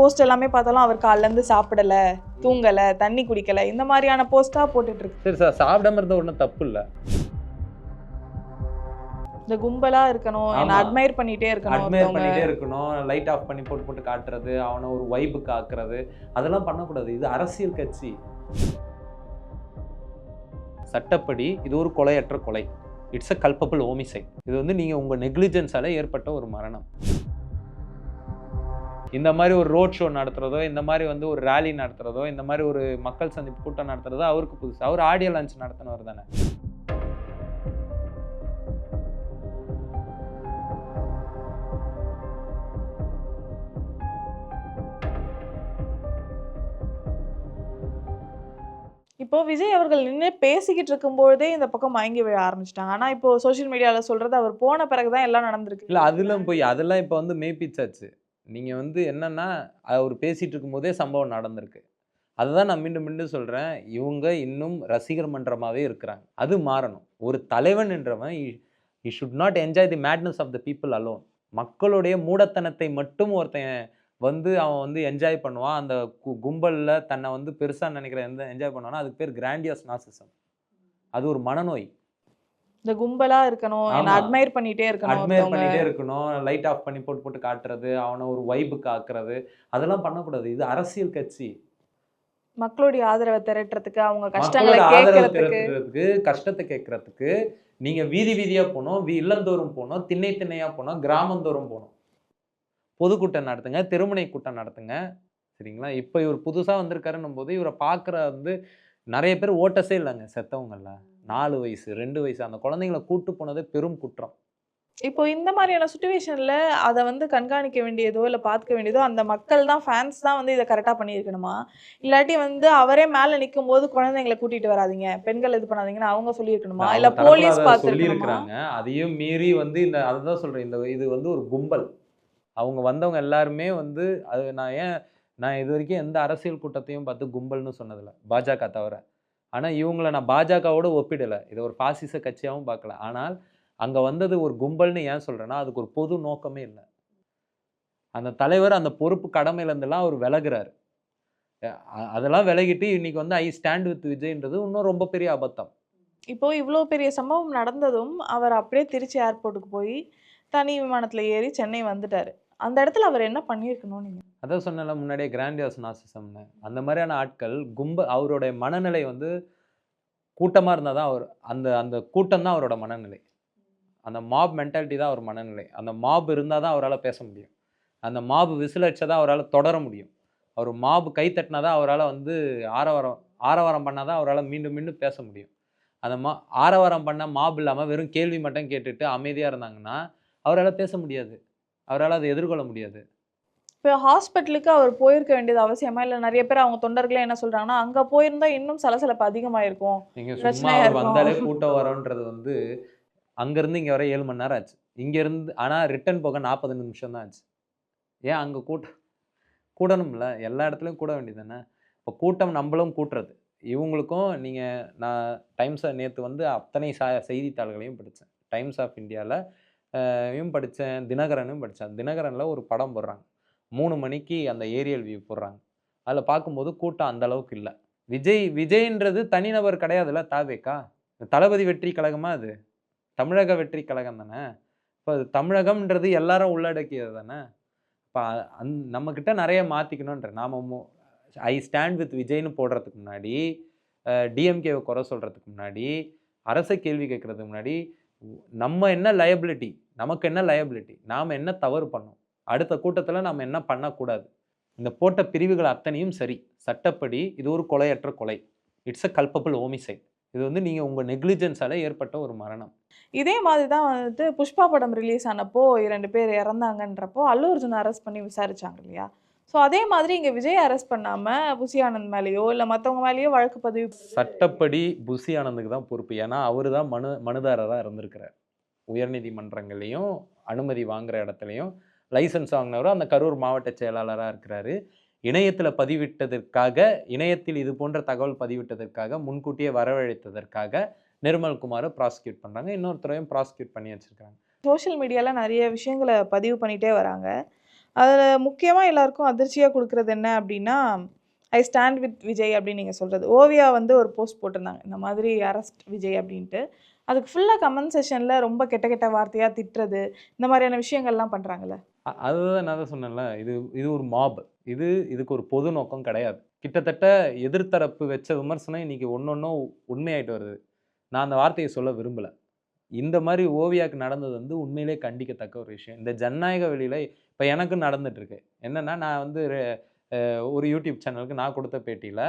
Post எல்லாமே பார்த்தாலும் அவர் காலைல இருந்து சாப்பிடல தூங்கல தண்ணி குடிக்கல இந்த மாதிரியான போஸ்டா போட்டுட்டு இருக்கு. சரி சார் சாப்பிடாம இருந்தால் ஒன்றும் தப்பு இல்லை? இந்த கும்பலா இருக்கணும் என்ன. அட்மையர் பண்ணிட்டே இருக்கணும் அட்மையர். பண்ணிட்டே இருக்கணும் லைட் ஆஃப் பண்ணி போட்டு போட்டு காட்டுறது அவனை ஒரு வைபுக்கு ஆக்குறது அதெல்லாம் பண்ணக்கூடாது. இது அரசியல் கட்சி. சட்டப்படி இது ஒரு கொலையற்ற கொலை. இட்ஸ் அ கல்பபிள் ஓமிசைட் இது வந்து நீங்கள் உங்கள் நெக்லிஜென்ஸால ஏற்பட்ட ஒரு மரணம். இந்த மாதிரி ஒரு ரோட் ஷோ நடத்துறதோ இந்த மாதிரி வந்து ஒரு ரேலி நடத்துறதோ இந்த மாதிரி ஒரு மக்கள் சந்திப்பு கூட்டம் நடத்துறதோ அவருக்கு புதுசு. அவர் ஆடியோ லான்ச் நடத்தினவர் தானே. இப்போ விஜய் அவர்கள் நின்று பேசிக்கிட்டு இருக்கும்பொழுதே இந்த பக்கம் மயங்கி விழ ஆரம்பிச்சிட்டாங்க. ஆனா இப்போ சோஷியல் மீடியால சொல்றது அவர் போன பிறகுதான் எல்லாம் நடந்திருக்கு. இல்லை அதெல்லாம் போய் அதெல்லாம் இப்போ வந்து மேய்ப்பிச்சாச்சு நீங்கள் வந்து என்னென்னா அவர் பேசிகிட்டு இருக்கும்போதே சம்பவம் நடந்திருக்கு. அதுதான் நான் மீண்டும் மீண்டும் சொல்கிறேன் இவங்க இன்னும் ரசிகர் மன்றமாகவே இருக்கிறாங்க. அது மாறணும். ஒரு தலைவன் என்றவன் he should not enjoy the madness of the people alone மக்களுடைய மூடத்தனத்தை மட்டும் ஒருத்தன் வந்து அவன் வந்து என்ஜாய் பண்ணுவான். அந்த கு கும்பலில் தன்னை வந்து பெருசாக நினைக்கிற எந்த என்ஜாய் பண்ணுவானா அதுக்கு பேர் கிராண்டியஸ் நாசிசம் அது ஒரு மனநோய். இந்த கும்பலா இருக்கணும் என்ன. அட்மையர் பண்ணிட்டே இருக்கணும் அட்மையர். பண்ணிட்டே இருக்கணும் லைட் ஆஃப் பண்ணி போட்டு போட்டு காட்டுறது அவனை ஒரு வைபுக்கு ஆக்குறது அதெல்லாம் பண்ணக்கூடாது. இது அரசியல் கட்சி. மக்களுடைய ஆதரவை திரட்டுறதுக்கு அவங்க கஷ்டங்களை கேட்கறதுக்கு. கஷ்டத்தை கேட்கறதுக்கு நீங்க வீதி வீதியா வீ இல்லந்தோறும் போகணும் திண்ணை திண்ணையா போகணும் கிராமந்தோறும் போகணும். பொதுக்கூட்டம் நடத்துங்க திருமணை கூட்டம் நடத்துங்க. சரிங்களா? இப்போ இவர் புதுசா வந்திருக்காருன்னும் போது இவரை பார்க்குற வந்து நிறைய பேர் ஓட்டஸே இல்லைங்க செத்தவங்கல்ல நாலு வயசு ரெண்டு வயசு அந்த குழந்தைங்களை கூட்டு போனதே பெரும் குற்றம். இப்போ இந்த மாதிரியான சுச்சுவேஷன்ல அதை வந்து கண்காணிக்க வேண்டியதோ இல்ல பார்த்துக்க வேண்டியதோ அந்த மக்கள் தான் ஃபேன்ஸ் தான் வந்து இதை கரெக்டா பண்ணியிருக்கணுமா? இல்லாட்டி வந்து அவரே மேல நிற்கும் போது குழந்தைங்களை கூட்டிட்டு வராதீங்க. பெண்கள் இது பண்ணாதீங்கன்னு அவங்க சொல்லியிருக்கணுமா? இல்ல போலீஸ் அதை பார்த்துருக்கணுமா? சொல்லியிருக்கிறாங்க. அதையும் மீறி வந்து இந்த அதுதான் சொல்றேன். இந்த இது வந்து ஒரு கும்பல். அவங்க வந்தவங்க எல்லாருமே வந்து அது நான் ஏன் நான் இது வரைக்கும் எந்த அரசியல் கூட்டத்தையும் பார்த்து கும்பல்னு சொன்னதில்ல. பாஜக தவிர. ஆனால் இவங்கள நான் பாஜகவோட ஒப்பிடலை. இதை ஒரு பாசிச கட்சியாகவும் பார்க்கல. ஆனால் அங்கே வந்தது ஒரு கும்பல்னு ஏன் சொல்கிறேன்னா அதுக்கு ஒரு பொது நோக்கமே இல்லை. அந்த தலைவர் அந்த பொறுப்பு கடமையிலேருந்துலாம் அவர் விலகுறாரு. அதெல்லாம் விலகிட்டு இன்னைக்கு வந்து ஐ ஸ்டாண்ட் வித் விஜய்ன்றது இன்னும் ரொம்ப பெரிய அபத்தம். இப்போ இவ்வளோ பெரிய சம்பவம் நடந்ததும் அவர் அப்படியே திருச்சி ஏர்போர்ட்டுக்கு போய் தனி விமானத்தில் ஏறி சென்னை வந்துட்டார். அந்த இடத்துல அவர் என்ன பண்ணியிருக்கணும் நீங்கள் அதான் சொன்னல முன்னாடியே கிராண்டியாஸ் நாசிசம்னு அந்த மாதிரியான ஆட்கள் கும்ப அவருடைய மனநிலை வந்து கூட்டமாக இருந்தால் தான் அவர் அந்த அந்த கூட்டம் தான் அவரோட மனநிலை. அந்த மாப் மென்டாலிட்டி தான் அவர் மனநிலை. அந்த மாப் இருந்தால் தான் அவரால் பேச முடியும். அந்த மாபு விசில் அடித்தா தான் அவரால் தொடர முடியும். அவர் மாபு கை தட்டினா தான் அவரால் வந்து ஆரவாரம் ஆரவாரம் பண்ணால் தான் அவரால் மீண்டும் மீண்டும் பேச முடியும். அந்த மா ஆரவாரம் பண்ண மாபு இல்லாமல் வெறும் கேள்வி மட்டும் கேட்டுட்டு அமைதியாக இருந்தாங்கன்னா அவரால் பேச முடியாது. அவரால் அதை எதிர்கொள்ள முடியாது. இப்போ ஹாஸ்பிட்டலுக்கு அவர் போயிருக்க வேண்டியது அவசியமா? இல்லை நிறைய பேர் அவங்க தொண்டர்களே என்ன சொல்றாங்கன்னா அங்க போயிருந்தா இன்னும் சலசலப்பு அதிகமாயிருக்கும். நீங்க சும்மா பிரச்சனையா அவர் இருக்கும். வந்தாலே கூட்டம் வரோன்றது வந்து அங்கேருந்து இங்கே வர ஏழு மணி நேரம் ஆச்சு. இங்கேருந்து ஆனால் ரிட்டர்ன் போக நாற்பது நிமிஷம் தான் ஆச்சு. ஏன் அங்கே கூட்டம் கூடணும்ல? எல்லா இடத்துலையும் கூட வேண்டியது தானே? இப்போ கூட்டம் நம்மளும் கூட்டுறது. இவங்களுக்கும் நீங்கள் நான் டைம்ஸ் நேற்று வந்து அத்தனை சா செய்தித்தாள்களையும் படித்தேன். டைம்ஸ் ஆஃப் இந்தியாவில் படித்தேன் தினகரனும் படித்தேன். தினகரனில் ஒரு படம் போடுறாங்க. மூணு மணிக்கு அந்த ஏரியல் வியூ போடுறாங்க. அதில் பார்க்கும்போது கூட்டம் அந்த அளவுக்கு இல்லை. விஜய் விஜய்ன்றது தனிநபர் கிடையாதுல்ல தாவேக்கா? தளபதி வெற்றி கழகமா அது? தமிழக வெற்றி கழகம் தானே? இப்போ தமிழகம்ன்றது எல்லாரும் உள்ளடக்கியது தானே? இப்போ அந் நம்மக்கிட்ட நிறைய மாற்றிக்கணுன்ற நாம ஐ ஸ்டாண்ட் வித் விஜய்னு போடுறதுக்கு முன்னாடி டிஎம்கேவை குறை சொல்கிறதுக்கு முன்னாடி அரசை கேள்வி கேட்குறதுக்கு முன்னாடி நம்ம என்ன லயபிலிட்டி நமக்கு என்ன லயபிலிட்டி நாம் என்ன தவறு பண்ணோம் அடுத்த கூட்டத்தில் நாம் என்ன பண்ணக்கூடாது? இந்த போட்ட பிரிவுகள் அத்தனையும் சரி. சட்டப்படி இது ஒரு கொலையற்ற கொலை. இட்ஸ் அ கல்பபிள் ஓமிசைட் இது வந்து நீங்கள் உங்கள் நெக்லிஜென்ஸால ஏற்பட்ட ஒரு மரணம். இதே மாதிரி தான் வந்துட்டு புஷ்பா படம் ரிலீஸ் ஆனப்போ இரண்டு பேர் இறந்தாங்கன்றப்போ அல்லு அர்ஜுன் அரெஸ்ட் பண்ணி விசாரிச்சாங்க இல்லையா? ஸோ அதே மாதிரி இங்க விஜய் அரெஸ்ட் பண்ணாம புசி ஆனந்த் மேலேயோ இல்ல மத்தவங்க மேலேயோ வழக்கு பதிவு சட்டப்படி புசி ஆனந்துக்கு தான் பொறுப்பு. ஏன்னா அவர் தான் மனு மனுதாரராக இருந்திருக்கிறார். உயர்நீதிமன்றங்கள்லையும் அனுமதி வாங்குற இடத்துலையும் லைசன்ஸ் வாங்கினவரும் அந்த கரூர் மாவட்ட செயலாளராக இருக்கிறாரு. இணையத்தில் பதிவிட்டதற்காக இணையத்தில் இது போன்ற தகவல் பதிவிட்டதற்காக முன்கூட்டியே வரவழைத்ததற்காக நிர்மல்குமாரை ப்ராசிக்யூட் பண்ணுறாங்க இன்னொருத்தரையும் ப்ராசிக்யூட் பண்ணி வச்சுருக்காங்க. சோஷியல் மீடியாவில் நிறைய விஷயங்களை பதிவு பண்ணிகிட்டே வராங்க. அதில் முக்கியமாக எல்லாருக்கும் அதிர்ச்சியாக கொடுக்குறது என்ன அப்படின்னா ஐ ஸ்டாண்ட் வித் விஜய் அப்படின்னு நீங்கள் சொல்கிறது ஓவியா வந்து ஒரு போஸ்ட் போட்டிருந்தாங்க. இந்த மாதிரி அரெஸ்ட் விஜய் அப்படின்ட்டு. அதுக்கு ஃபுல்லாக கமெண்ட் செஷனில் ரொம்ப கெட்ட கெட்ட வார்த்தையாக திட்டுறது இந்த மாதிரியான விஷயங்கள்லாம் பண்ணுறாங்கல்ல அதுதான் நான் தான் சொன்னேன்ல இது இது ஒரு மாப் இது இதுக்கு ஒரு பொது நோக்கம் கிடையாது. கிட்டத்தட்ட எதிர்த்தரப்பு வச்ச விமர்சனம் இன்னைக்கு ஒன்றொன்றும் உண்மையாயிட்டு வருது. நான் அந்த வார்த்தையை சொல்ல விரும்பலை. இந்த மாதிரி ஓவியாவுக்கு நடந்தது வந்து உண்மையிலே கண்டிக்கத்தக்க ஒரு விஷயம். இந்த ஜனநாயக வெளியில் இப்போ எனக்கு நடந்துட்டுருக்கு. என்னென்னா நான் வந்து ஒரு யூடியூப் சேனலுக்கு நான் கொடுத்த பேட்டியில்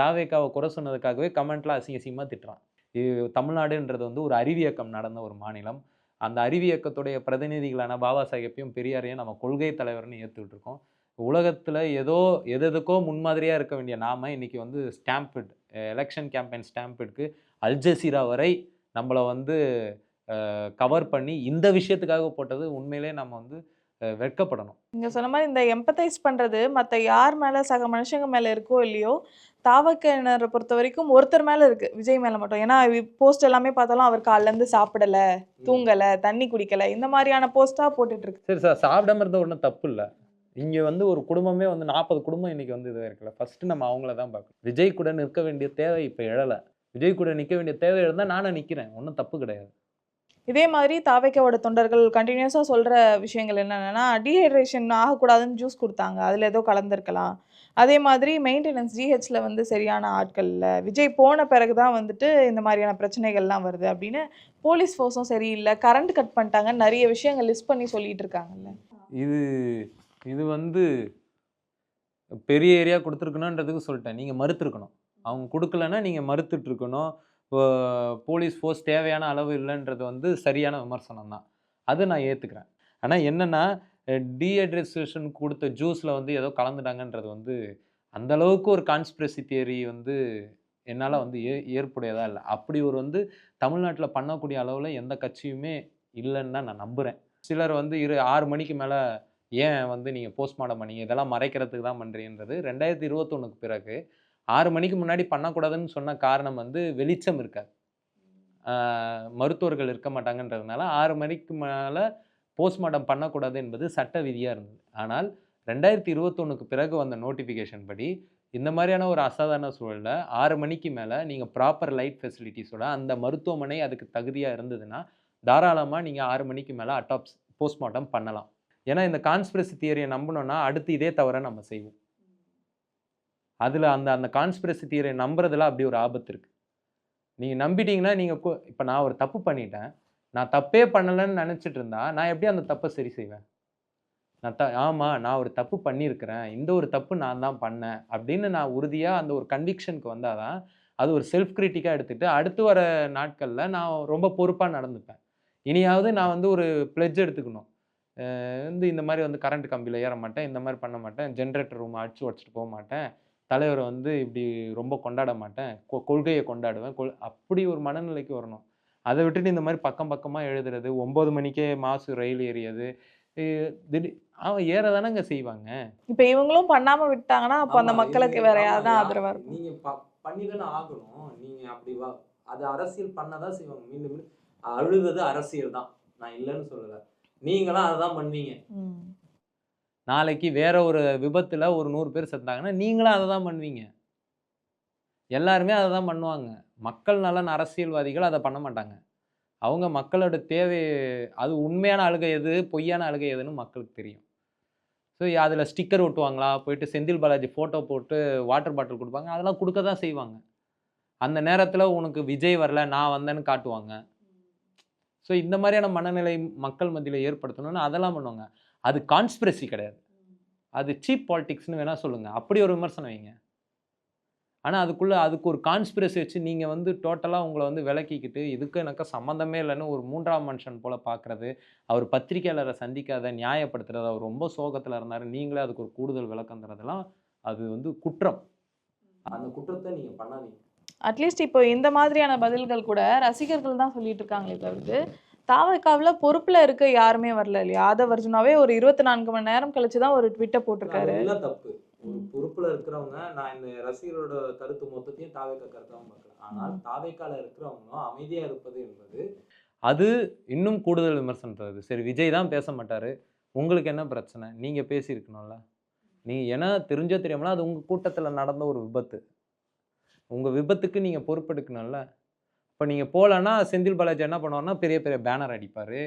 தாவேக்காவை குறை சொன்னதுக்காகவே கமெண்ட்லாம் அசிங்க அசிங்கமாக திட்டுறான். இது தமிழ்நாடுன்றது வந்து ஒரு அறிவியக்கம் நடந்த ஒரு மாநிலம். அந்த அறிவியக்கத்துடைய பிரதிநிதிகளான பாபா சாஹேப்பையும் பெரியாரையும் நம்ம கொள்கை தலைவர்னு ஏற்றுக்கிட்டு இருக்கோம் உலகத்தில் ஏதோ எது எதுக்கோ முன்மாதிரியாக இருக்க வேண்டிய நாம இன்னைக்கு வந்து ஸ்டாம்பிட் எலெக்ஷன் கேம்பெயின் ஸ்டாம்பிட்க்கு அல்ஜசீரா வரை நம்மளை வந்து கவர் பண்ணி இந்த விஷயத்துக்காக போட்டது உண்மையிலே நம்ம வந்து வெட்கப்படணும். நீங்கள் சொன்ன மாதிரி இந்த எம்பத்தைஸ் பண்ணுறது மற்ற யார் மேலே சக மனுஷங்க மேலே இருக்கோ இல்லையோ தாவக்கிணரை பொறுத்த வரைக்கும் ஒருத்தர் மேலே இருக்குது விஜய் மேலே மட்டும். ஏன்னா போஸ்ட் எல்லாமே பார்த்தாலும் அவர் காலிலேருந்து சாப்பிடலை தூங்கலை தண்ணி குடிக்கலை இந்த மாதிரியான போஸ்ட்டாக போட்டுட்டு இருக்கு. சரி சார் சாப்பிடாம இருந்த ஒன்றும் தப்பு இல்லை. இங்கே வந்து ஒரு குடும்பமே வந்து நாற்பது குடும்பம் இன்னைக்கு வந்து இது இருக்குல்ல. ஃபர்ஸ்ட் நம்ம அவங்கள தான் பார்க்கணும். விஜய் கூட நிற்க வேண்டிய தேவை இப்போ எழலை. விஜய் கூட நிற்க வேண்டிய தேவை இருந்தால் நானும் நிற்கிறேன் ஒன்றும் தப்பு கிடையாது. இதே மாதிரி தாவைக்காவோட தொண்டர்கள் கண்டினியூஸாக சொல்கிற விஷயங்கள் என்னென்னா டீஹைட்ரேஷன் ஆகக்கூடாதுன்னு ஜூஸ் கொடுத்தாங்க. அதில் ஏதோ கலந்துருக்கலாம். அதே மாதிரி மெயின்டெனன்ஸ் ஜிஹெச்சில் வந்து சரியான ஆட்கள் இல்லை விஜய் போன பிறகு தான் வந்துட்டு இந்த மாதிரியான பிரச்சனைகள்லாம் வருது அப்படின்னு போலீஸ் ஃபோர்ஸும் சரியில்லை. கரண்ட் கட் பண்ணிட்டாங்க நிறைய விஷயங்கள் லிஸ்ட் பண்ணி சொல்லிட்டு இருக்காங்கல்ல. இது இது வந்து பெரிய ஏரியா கொடுத்துருக்கணுன்றதுக்கு சொல்லிட்டேன். நீங்கள் மறுத்துருக்கணும். அவங்க கொடுக்கலன்னா நீங்கள் மறுத்துட்ருக்கணும் போலீஸ் ஃபோர்ஸ் தேவையான அளவு இல்லைன்றது வந்து சரியான விமர்சனம் தான். அது நான் ஏற்றுக்கிறேன் ஆனால் என்னென்னா டீஹைட்ரேஷன் கொடுத்த ஜூஸில் வந்து ஏதோ கலந்துட்டாங்கன்றது வந்து அந்த அளவுக்கு ஒரு கான்ஸ்பிரசி தியரி வந்து என்னால் வந்து ஏ ஏற்புடையதாக இல்லை. அப்படி ஒரு வந்து தமிழ்நாட்டில் பண்ணக்கூடிய அளவில் எந்த கட்சியுமே இல்லைன்னு தான் நான் நம்புகிறேன் சிலர் வந்து இரு ஆறு மணிக்கு மேலே ஏன் வந்து நீங்கள் போஸ்ட்மார்ட்டம் பண்ணீங்க? இதெல்லாம் மறைக்கிறதுக்கு தான் பண்ணுறீன்றது ரெண்டாயிரத்தி இருபத்தொன்னுக்கு பிறகு ஆறு மணிக்கு முன்னாடி பண்ணக்கூடாதுன்னு சொன்ன காரணம் வந்து வெளிச்சம் இருக்காது. மருத்துவர்கள் இருக்க மாட்டாங்கன்றதுனால ஆறு மணிக்கு மேலே போஸ்ட்மார்ட்டம் பண்ணக்கூடாது என்பது சட்ட விதியாக இருந்தது. ஆனால் ரெண்டாயிரத்தி இருபத்தொன்னுக்கு பிறகு வந்த நோட்டிஃபிகேஷன் படி இந்த மாதிரியான ஒரு அசாதாரண சூழலில் ஆறு மணிக்கு மேலே நீங்கள் ப்ராப்பர் லைட் ஃபெசிலிட்டிஸோட அந்த மருத்துவமனை அதுக்கு தகுதியாக இருந்ததுன்னா தாராளமாக நீங்கள் ஆறு மணிக்கு மேலே அட்டாப்ஸ் போஸ்ட்மார்ட்டம் பண்ணலாம். ஏன்னா இந்த கான்ஸ்பிரசி தியரியை நம்பினோன்னா அடுத்து இதே தவிர நம்ம செய்வோம். அதில் அந்த அந்த கான்ஸ்பிரசி தியரியை நம்புறதுல அப்படி ஒரு ஆபத்து இருக்குது நீங்கள் நம்பிட்டீங்கன்னா நீங்கள் இப்போ நான் ஒரு தப்பு பண்ணிட்டேன். நான் தப்பே பண்ணலைன்னு நினச்சிட்டு இருந்தா நான் எப்படி அந்த தப்பை சரி செய்வேன்? நான் த ஆமாம் நான் ஒரு தப்பு பண்ணியிருக்கிறேன். இந்த ஒரு தப்பு நான் தான் பண்ணேன் அப்படின்னு நான் உறுதியாக அந்த ஒரு கன்விக்ஷனுக்கு வந்தால் தான் அது ஒரு செல்ஃப் கிரிட்டிக்காக எடுத்துகிட்டு அடுத்து வர நாட்களில் நான் ரொம்ப பொறுப்பாக நடந்துப்பேன். இனியாவது நான் வந்து ஒரு பிளெட்ஜ் எடுத்துக்கணும். வந்து இந்த மாதிரி வந்து கரண்ட் கம்பியில் ஏற மாட்டேன் இந்த மாதிரி பண்ண மாட்டேன் ஜென்ரேட்டர் ரூம் அடிச்சு உடச்சிட்டு போக மாட்டேன். தலைவரை வந்து இப்படி ரொம்ப கொண்டாட மாட்டேன். கொ- கொள்கையை கொண்டாடுவேன். கொள் அப்படி ஒரு மனநிலைக்கு வரணும். அதை விட்டுட்டு இந்த மாதிரி பக்கம் பக்கமாக எழுதுறது ஒம்பது மணிக்கே மாசு ரயில் ஏறியது திடீர் அவன் ஏற தானங்க செய்வாங்க. இப்போ இவங்களும் பண்ணாமல் விட்டாங்கன்னா அப்போ அந்த மக்களுக்கு வேற ஆமா, யார் தான் யா- ஆதரவாக இருக்கும். நீங்க ப- பண்ணிதானே ஆகணும். நீங்க அப்படி வா அது அரசியல் பண்ணதான் செய்வாங்க. மீண்டும் மீண்டும் அழுவது அரசியல் தான் நான் இல்லைன்னு சொல்லல. நீங்களாம் அதான் பண்ணுவீங்க. ம். நாளைக்கு வேற ஒரு விபத்தில் ஒரு நூறு பேர் செத்தாங்கன்னா நீங்களும் அதை தான் பண்ணுவீங்க. எல்லாருமே அதை தான் பண்ணுவாங்க. மக்கள் நலன் அரசியல்வாதிகள் அதை பண்ண மாட்டாங்க. அவங்க மக்களோட தேவை அது உண்மையான அழுகை எது பொய்யான அழுகை எதுன்னு மக்களுக்கு தெரியும். ஸோ அதில் ஸ்டிக்கர் ஒட்டுவாங்களா? போயிட்டு செந்தில் பாலாஜி ஃபோட்டோ போட்டு வாட்டர் பாட்டில் கொடுப்பாங்க. அதெல்லாம் கொடுக்க தான் செய்வாங்க. அந்த நேரத்தில் உனக்கு விஜய் வரல நான் வந்தேன்னு காட்டுவாங்க. ஸோ இந்த மாதிரியான மனநிலை மக்கள் மத்தியில் ஏற்படுத்தணும்னு அதெல்லாம் பண்ணுவாங்க. அது கான்ஸ்பிரசி கிடையாது. அது சீப் பாலிடிக்ஸ்னு வேணா சொல்லுங்க. அப்படி ஒரு விமர்சனம் வைங்க. ஆனால் அதுக்குள்ள அதுக்கு ஒரு கான்ஸ்பிரசி வச்சு நீங்கள் வந்து டோட்டலாக உங்களை வந்து விலக்கிக்கிட்டு இதுக்கு எனக்கு சம்மந்தமே இல்லைன்னு ஒரு மூன்றாம் மனுஷன் போல பார்க்குறது அவர் பத்திரிக்கையாளரை சந்திக்காத நியாயப்படுத்துறது அவர் ரொம்ப சோகத்தில் இருந்தார் நீங்களே அதுக்கு ஒரு கூடுதல் விளக்கம் தரதெல்லாம் அது வந்து குற்றம். அந்த குற்றத்தை நீங்க பண்ணாதீங்க. அட்லீஸ்ட் இப்போ இந்த மாதிரியான பதில்கள் கூட ரசிகர்கள் தான் சொல்லிட்டு இருக்காங்களே தவிர்த்து தாவக்காவில் பொறுப்பில் இருக்க யாருமே வரல இல்லையா? ஆதவ் அர்ஜுனாவே ஒரு இருபத்தி நான்கு மணி நேரம் கழிச்சு தான் ஒரு ட்விட்டை போட்டிருக்காரு. அது எல்லாம் தப்பு. ஒரு. பொறுப்புல இருக்கிறவங்க நான் இந்த ரசிகரோட கருத்து மொத்தத்தையும் தாவேக்கா கருத்தாக பார்க்கல ஆனால். தாவேக்கால இருக்கிறவங்களும் அமைதியா இருப்பது என்பது அது இன்னும் கூடுதல் விமர்சனம் தருது. சரி விஜய் தான் பேச மாட்டார். உங்களுக்கு என்ன பிரச்சனை? நீங்கள் பேசியிருக்கணும்ல. நீங்கள் ஏன்னா தெரிஞ்சோ தெரியாமல அது உங்கள் கூட்டத்தில் நடந்த ஒரு விபத்து. உங்கள் விபத்துக்கு நீங்கள் பொறுப்பெடுக்கணும்ல. இப்போ நீங்கள் போகலன்னா செந்தில் பாலாஜி என்ன பண்ணுவார்னா பெரிய பெரிய பேனர் அடிப்பார்.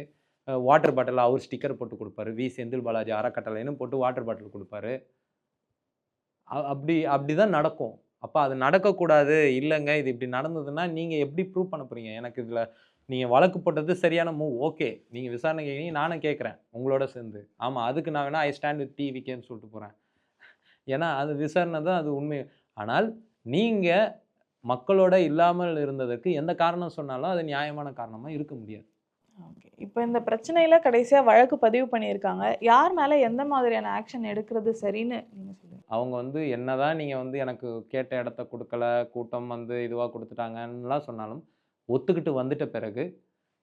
வாட்டர் பாட்டில் அவர் ஸ்டிக்கர் போட்டு கொடுப்பாரு. வி செந்தில் பாலாஜி அறக்கட்டளைன்னு போட்டு வாட்டர் பாட்டில் கொடுப்பாரு. அ- அப்படி அப்படி தான் நடக்கும். அப்போ அது நடக்கக்கூடாது. இல்லைங்க இது இப்படி நடந்ததுன்னா நீங்கள் எப்படி ப்ரூவ் பண்ண போகிறீங்க எனக்கு இதில் நீங்கள் வழக்கு போட்டது சரியான மூவ் ஓகே. நீங்கள் விசாரணை கேட்குறீங்க நானும் கேட்குறேன். உங்களோட சேர்ந்து. ஆமாம் அதுக்கு நான் வேணா ஐ ஸ்டாண்ட் வித் டிவிக்கேன்னு சொல்லிட்டு போகிறேன் ஏன்னா அது விசாரணை தான் அது உண்மை. ஆனால் நீங்கள் மக்களோட இல்லாமல் இருந்ததற்கு எந்த காரணம் சொன்னாலும் அது நியாயமான காரணமாக இருக்க முடியாது. ஓகே. இப்போ இந்த பிரச்சனையில கடைசியா வழக்கு பதிவு பண்ணியிருக்காங்க. யார் மேல எந்த மாதிரியான ஆக்ஷன் எடுக்கிறது சரின்னு நீங்க சொல்லுங்க. அவங்க வந்து என்னதான் நீங்கள் வந்து எனக்கு கேட்ட இடத்த கொடுக்கல கூட்டம் வந்து இதுவாக கொடுத்துட்டாங்கன்னுலாம் சொன்னாலும் ஒத்துக்கிட்டு வந்துட்ட பிறகு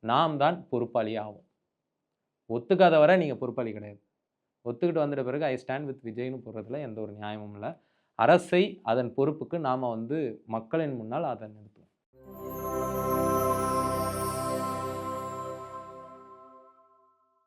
நாம் தான் பொறுப்பாளி ஆகும் ஒத்துக்காத வரை நீங்கள் பொறுப்பாளி கிடையாது. ஒத்துக்கிட்டு வந்துட்ட பிறகு ஐ ஸ்டாண்ட் வித் விஜய்னு போடுறதுல எந்த ஒரு நியாயமும் இல்லை. அரசை அதன் பொறுப்புக்கு நாம் வந்து மக்களின் முன்னால் அதை